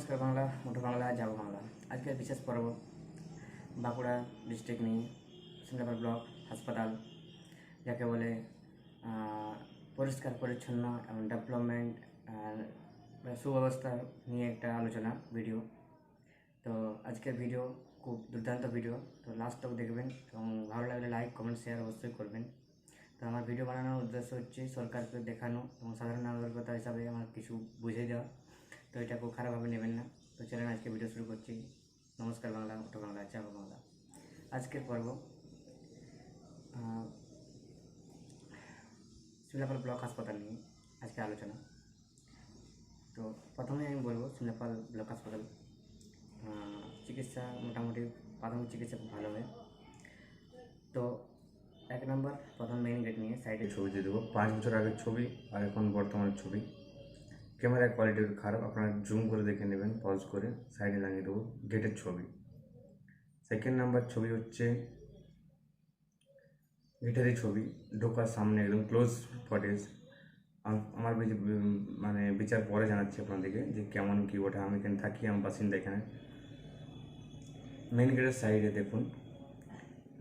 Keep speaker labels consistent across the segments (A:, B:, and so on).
A: নমস্কার, বাংলা মোটো বাংলা যাব বাংলা। আজকের বিশেষ পর্ব বাঁকুড়া ডিস্ট্রিক্ট নিয়ে, সিঙ্গাপুর ব্লক, হাসপাতাল, যাকে বলে পরিষ্কার, পরিচ্ছন্ন এবং ডেভেলপমেন্ট সুব্যবস্থা নিয়ে একটা আলোচনা ভিডিও। তো আজকের ভিডিও খুব দুর্দান্ত ভিডিও। তো লাস্ট তক দেখবেন এবং ভালো লাগলে লাইক কমেন্ট শেয়ার অবশ্যই করবেন। তো আমার ভিডিও বানানোর উদ্দেশ্য হচ্ছে সরকারকে দেখানো এবং সাধারণ নাগরিকতা হিসাবে আমার কিছু বুঝিয়ে দেওয়া। তো এটা খুব খারাপভাবে নেবেন না। তো চলেন আজকে ভিডিও শুরু করছি। নমস্কার বাংলা, ওটো বাংলা চাপা বাংলা। আজকের পর্ব শিমলাপাল ব্লক হাসপাতাল নিয়ে আজকে আলোচনা। তো প্রথমে আমি বলব, শিমলাপাল ব্লক হাসপাতাল চিকিৎসা মোটামুটি প্রাথমিক চিকিৎসা খুব ভালো হয়। তো এক নম্বর, প্রথম মেইন গেট নিয়ে সাইডে
B: ছবি দিয়ে দেবো। পাঁচ বছর আগের ছবি আর এখন বর্তমানের ছবি। ক্যামেরার কোয়ালিটি খারাপ। আপনারা জুম করে দেখে নেবেন পজ করে সাইডে লাগিয়ে দেবো গেটের ছবি। সেকেন্ড নাম্বার ছবি হচ্ছে গেটেরই ছবি, ঢোকার সামনে একদম ক্লোজ ফটেজ আমার মানে বিচার পরে জানাচ্ছি আপনাদেরকে যে কেমন কি ওটা। আমি এখানে থাকি আমার বাসিন্দা এখানে। মেন গেটের সাইডে দেখুন।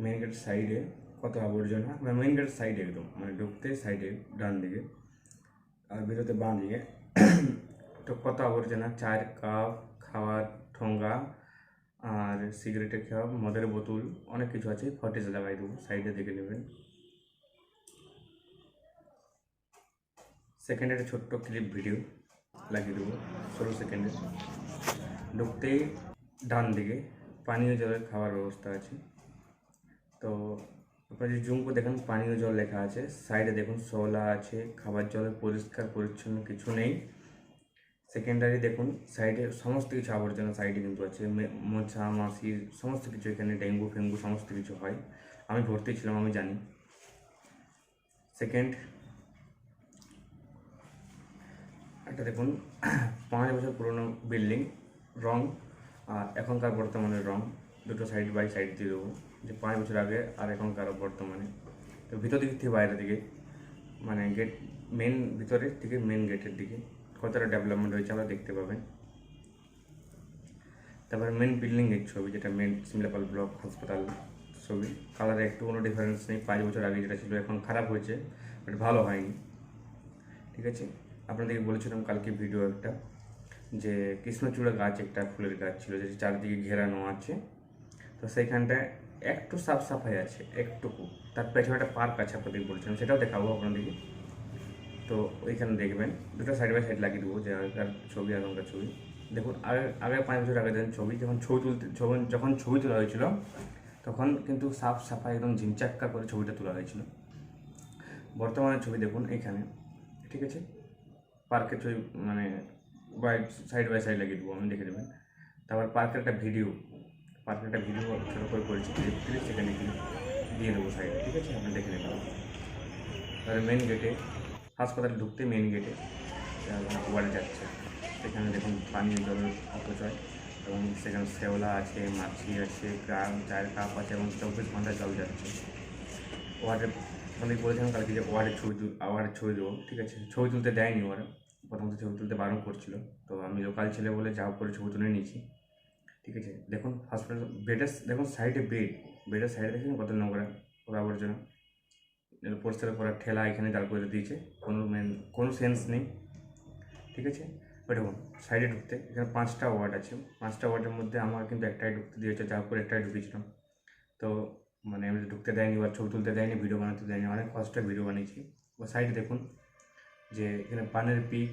B: মেন গেটের সাইডে কত আবর্জনা? মানে মেন গেটের সাইডে একদম। মানে ঢুকতে সাইডে ডান দিকে। আর বেরোতে বাঁ দিকে। তো কত আবর্জনা চায়ের কাপ, খাওয়ার ঠোঙ্গা আর সিগারেটের খাওয়া মদের বোতল, অনেক কিছু আছে। ফটেজ লাগাই দেবো সাইডে দেখে নেবেন। সেকেন্ডের ছোট্ট ক্লিপ ভিডিও লাগিয়ে দেবো, ষোলো সেকেন্ডের ঢুকতেই ডান দিকে পানীয় জলের খাওয়ার ব্যবস্থা আছে। তো আপনারা যে জুম করে দেখেন, পানীয় জল লেখা আছে। সাইডে দেখুন সোলা আছে, খাবার জলের পরিষ্কার, পরিচ্ছন্ন কিছু নেই। সেকেন্ডারি দেখুন সাইডে সমস্ত কিছু আবর্জনা সাইডে কিন্তু আছে। মোছা মাছি সমস্ত কিছু এখানে, ডেঙ্গু, ফেঙ্গু সমস্ত কিছু হয়। আমি ভর্তি ছিলাম, আমি জানি। সেকেন্ড একটা দেখুন, পাঁচ বছর পুরনো বিল্ডিং রং, আর এখনকার বর্তমানে রং। দুটো সাইড বাই সাইড দিয়ে দেবো। যে পাঁচ বছর আগে আর এখনকার বর্তমানে। তো ভিতর দিক থেকে বাইরের দিকে মানে গেট মেন ভিতরের থেকে মেন গেটের দিকে। কতটা ডেভেলপমেন্ট হয়েছে আমরা দেখতে পাবেন। তারপরে মেন বিল্ডিংয়ের ছবি, যেটা মেন সিমলাপাল ব্লক হাসপাতাল ছবি। কালারে একটু কোনো ডিফারেন্স নেই, পাঁচ বছর আগে যেটা ছিল এখন খারাপ হয়েছে বাট ভালো হয়নি। ঠিক আছে? আপনাদেরকে বলেছিলাম কালকে ভিডিও একটা, যে কৃষ্ণচূড়া গাছ একটা ফুলের গাছ ছিল যে চারদিকে ঘেরানো আছে। তো সেইখানটায় একটু সাফ সাফাই আছে, একটুকু। তার পেছনে একটা পার্ক আছে আপনাদের বলছিলাম, সেটাও দেখাবো আপনাদেরকে। তো ওইখানে দেখবেন। দুটো সাইড বাই সাইড লাগিয়ে দেবো, যে আগেকার ছবি, এখনকার ছবি। দেখুন আগে আগে পাঁচ বছর আগে ছবি, যখন ছবি তুলতে যখন যখন ছবি তোলা হয়েছিল, তখন কিন্তু সাফ সাফাই, একদম ঝিমচাক্কা করে ছবিটা তোলা হয়েছিল। বর্তমানে ছবি দেখুন এইখানে, ঠিক আছে? পার্কের ছবি মানে বাই সাইড বাই সাইড লাগিয়ে দেবো, আমি দেখে দেবেন তারপর পার্কের একটা ভিডিও পার্কের একটা ভিডিও ছোটো করে করেছি সেকেন্ডে ক্লিপ দিয়ে দেবো সাইডে ঠিক আছে? আপনি দেখে নেবেন। তাহলে মেন গেটে হাসপাতালে ঢুকতে মেন গেটে ওয়ার্ডে যাচ্ছে। সেখানে দেখুন পানীয় জলের অপচয় এবং সেখানে শেওলা আছে, মাছি আছে, গ্রাম, চায়ের কাপ আছে এবং চব্বিশ ঘণ্টা জল যাচ্ছে। ওয়ার্ডে আমাদের বলেছিলাম কালকে যে ওয়ার্ডের ছবি তুল ওয়ার্ডের ছবি দেবো, ঠিক আছে? ছবি তুলতে দেয়নি ওরা। প্রথমত ছবি তুলতে বারণ করছিল। তো আমি লোকাল ছেলে বলে যা করে ছবি তুলে নিয়েছি, ঠিক আছে? দেখুন হসপিটাল বেডের দেখুন সাইডে বেড বেডের সাইডে দেখুন কত নোংরা, ওরা আবর্জনা? পরিষ্কার করার ঠেলা এখানে দাঁড় করে দিয়েছে। কোনো মেন কোনো সেন্স নেই। ঠিক আছে? দেখুন সাইডে ঢুকতে, এখানে পাঁচটা ওয়ার্ড আছে। পাঁচটা ওয়ার্ডের মধ্যে আমার কিন্তু একটাই ঢুকতে দিয়েছে যা হোক করে একটাই ঢুকেছিলাম। তো মানে আমি ঢুকতে দেয়নি বা ছবি তুলতে দেয়নি ভিডিও বানাতে দেয়নি, অনেক কষ্টে ভিডিও বানিয়েছি। ও সাইডে দেখুন, যে এখানে পানের পিক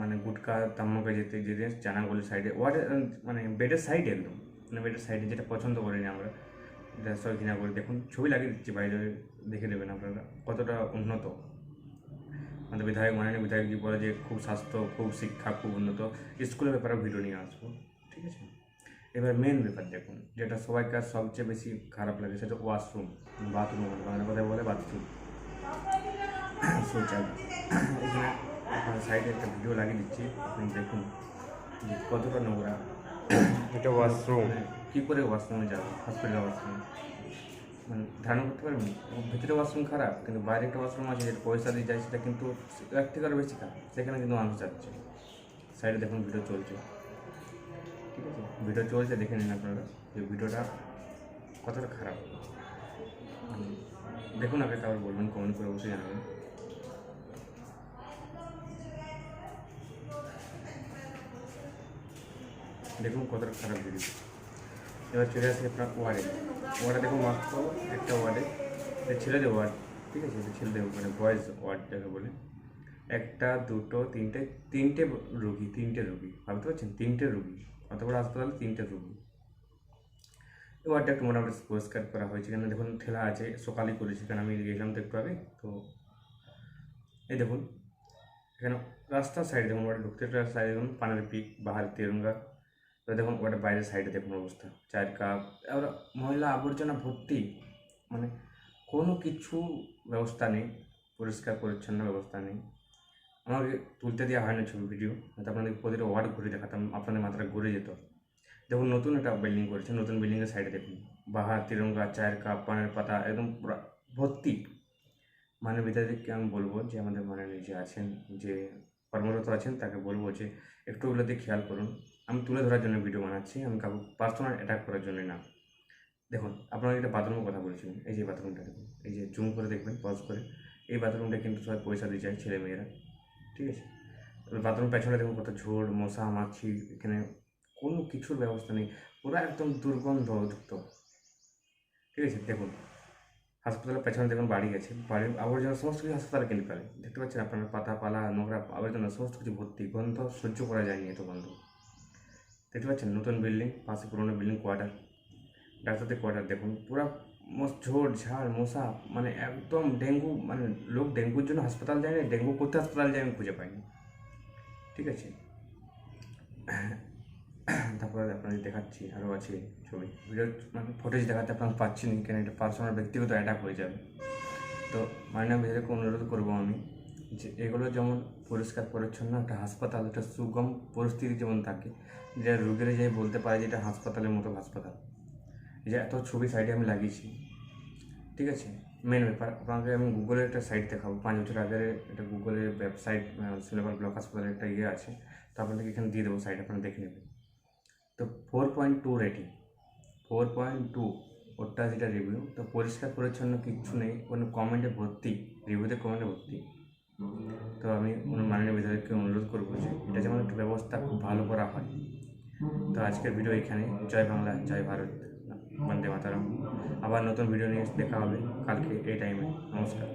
B: মানে গুটকা, তাম্মাকে যেতে যেতে চানাগুলি সাইডে ওয়ার্ডের মানে বেডের সাইডে একদম। মানে বেডের সাইডে যেটা পছন্দ করিনি আমরা। সব ঘৃণা করে দেখুন, ছবি লাগিয়ে দিচ্ছি বাইরে, দেখে দেবেন আপনারা কতটা উন্নত। আমাদের বিধায়ক মাননীয় বিধায়কজি বলে যে খুব স্বাস্থ্য, খুব শিক্ষা, খুব উন্নত। স্কুলের ব্যাপারে ভিডিও নিয়ে আসব, ঠিক আছে? এবার মেন ব্যাপার দেখুন, যেটা সবাইকার সবচেয়ে বেশি খারাপ লাগে সেটা ওয়াশরুম বাথরুম বাংলা কথায় বলে বাথরুম শৌচালয় এখানে আপনার সাইডে একটা ভিডিও লাগিয়ে দিচ্ছি, আপনি দেখুন কতটা নোংরা।
C: এটা ওয়াশরুম
B: কী করে ওয়াশরুমে যাবে? হসপিটাল ওয়াশরুম মানে ধারণা করতে পারবেন ভিতরে ওয়াশরুম খারাপ, কিন্তু বাইরে একটা ওয়াশরুম আছে, যেটা পয়সা দিয়ে যায়, সেটা কিন্তু এক থেকে আরও বেশি খারাপ। সেখানে কিন্তু মানুষ যাচ্ছে। সাইডে দেখুন ভিডিও চলছে। ঠিক আছে? ভিডিও চলছে, দেখে নিন আপনারা যে ভিডিওটা কতটা খারাপ। দেখুন আগে তারপর বলবেন কমেন্ট করে অবশ্যই জানাবেন। দেখুন কতটা খারাপ ভিডিও এবার চলে আসি আপনার ওয়ার্ডে ওয়ার্ডে দেখুন মাত্র একটা ওয়ার্ডে ছেলেদের ওয়ার্ড ঠিক আছে? ছেলেদের মানে বয়েজ ওয়ার্ড যাকে বলে। একটা, দুটো, তিনটে তিনটে রুগী তিনটে রুগী, ভাবতে পারছেন? তিনটে রুগী, অত বড় হাসপাতালে তিনটে রুগী। ওয়ার্ডটা একটু মোটামুটি পরিষ্কার করা হয়েছে কেন দেখুন ঠেলা আছে সকালে করেছি কারণ আমি গেলাম তো একটু আগে, তো এই দেখুন, এখানে রাস্তার সাইডে দেখুন ওটা ঢুকতে সাইডে দেখুন, পানের পিক, বাহার, তিরঙ্গা এবার দেখুন, ওটা বাইরের সাইডে দেখুন অবস্থা। চায়ের কাপ এবার ময়লা আবর্জনা ভর্তি মানে কোনো কিছু ব্যবস্থা নেই, পরিষ্কার পরিচ্ছন্ন ব্যবস্থা নেই। আমাকে তুলতে দেওয়া হয় না ছবি ভিডিও হয়তো আপনাদের প্রতিটা ওয়ার্ড ঘুরে দেখাতাম, আপনাদের মাথাটা ঘুরে যেত। দেখুন, নতুন একটা বিল্ডিং করেছে, নতুন বিল্ডিংয়ের সাইডে দেখুন। বাহার, তিরঙ্গা, চায়ের কাপ পানের পাতা, একদম পুরো ভর্তি। মানে বিদ্যার্থীকে আমি বলব যে, আমাদের মানে যে আছেন যে কর্মরত আছেন, তাকে বলব যে একটু ওগুলোতে খেয়াল করুন। আমি তুলে ধরার জন্য ভিডিও বানাচ্ছি, আমি কাউকে পার্সোনাল অ্যাটাক করার জন্য না। দেখুন, আপনারা একটা বাথরুমের কথা বলছিলেন, এই যে বাথরুমটা দেখুন, এই যে জুম করে দেখবেন পজ করে। এই বাথরুমটা কিন্তু সবাই পয়সা দিয়ে যায় ছেলে মেয়েরা। ঠিক আছে? বাথরুম পেছনে দেখুন কত ঝোড়, মশা, মাছি, এখানে কোনো কিছুর ব্যবস্থা নেই, পুরো একদম দুর্গন্ধযুক্ত। ঠিক আছে? দেখুন হাসপাতালের পেছনে দেখুন বাড়ি গেছে, বাড়ির আবর্জনা সমস্ত কিছু হাসপাতালে কিনে ফেলে। দেখতে পাচ্ছেন আপনারা পাতা পালা নোংরা আবর্জনা, সমস্ত কিছু ভর্তি, গন্ধ সহ্য করা যায়নি এত গন্ধ। দেখতে পাচ্ছেন নতুন বিল্ডিং, পাশে পুরোনো বিল্ডিং কোয়ার্টার। ডাক্তারদের কোয়ার্টার দেখুন, পুরো ঝোড়, ঝাড়, মশা মানে একদম ডেঙ্গু মানে লোক ডেঙ্গুর জন্য হাসপাতাল যায় না ডেঙ্গু করতে হাসপাতাল যায় আমি খুঁজে পাইনি ঠিক আছে? তারপরে আপনাদের দেখাচ্ছি আরও আছে ছবি। ভিডিও মানে ফুটেজ দেখাতে আপনারা পাচ্ছি না কেন এটা পার্সোনাল ব্যক্তিগত অ্যাটাক হয়ে যাবে। তো মাননীয় বিধায়ককে অনুরোধ করব আমি যে এগুলো যেমন পরিষ্কার, পরিচ্ছন্ন, একটা হাসপাতাল, একটা সুগম পরিস্থিতি যেমন থাকে, যে রোগীরা যাই বলতে পারে যে এটা হাসপাতালের মতো হাসপাতাল। যে এত ছবি সাইডে আমি লাগিয়েছি। ঠিক আছে? মেন ব্যাপার, আপনাকে আমি গুগলের একটা সাইট দেখাবো। পাঁচ বছর আগের একটা গুগলের ওয়েবসাইট সিলেবাল ব্লক হাসপাতালের একটা ইয়ে আছে। তো আপনাদেরকে এখানে দিয়ে দেবো সাইট আপনারা দেখে নেবেন। তো four point two rating four point two ওটা যেটা রিভিউ তো পরিষ্কার পরিচ্ছন্ন কিচ্ছু নেই, কোনো কমেন্টে ভর্তি রিভিউতে কমেন্টে ভর্তি। তো আমি মাননীয় বিধায়ককে অনুরোধ করব যে এটা যেমন একটু ব্যবস্থা খুব ভালো করা হয়। তো আজকের ভিডিও এখানে, জয় বাংলা, জয় ভারত, বন্দে মাতারাম। আবার নতুন ভিডিও নিয়ে দেখা হবে কালকে এই টাইমে নমস্কার।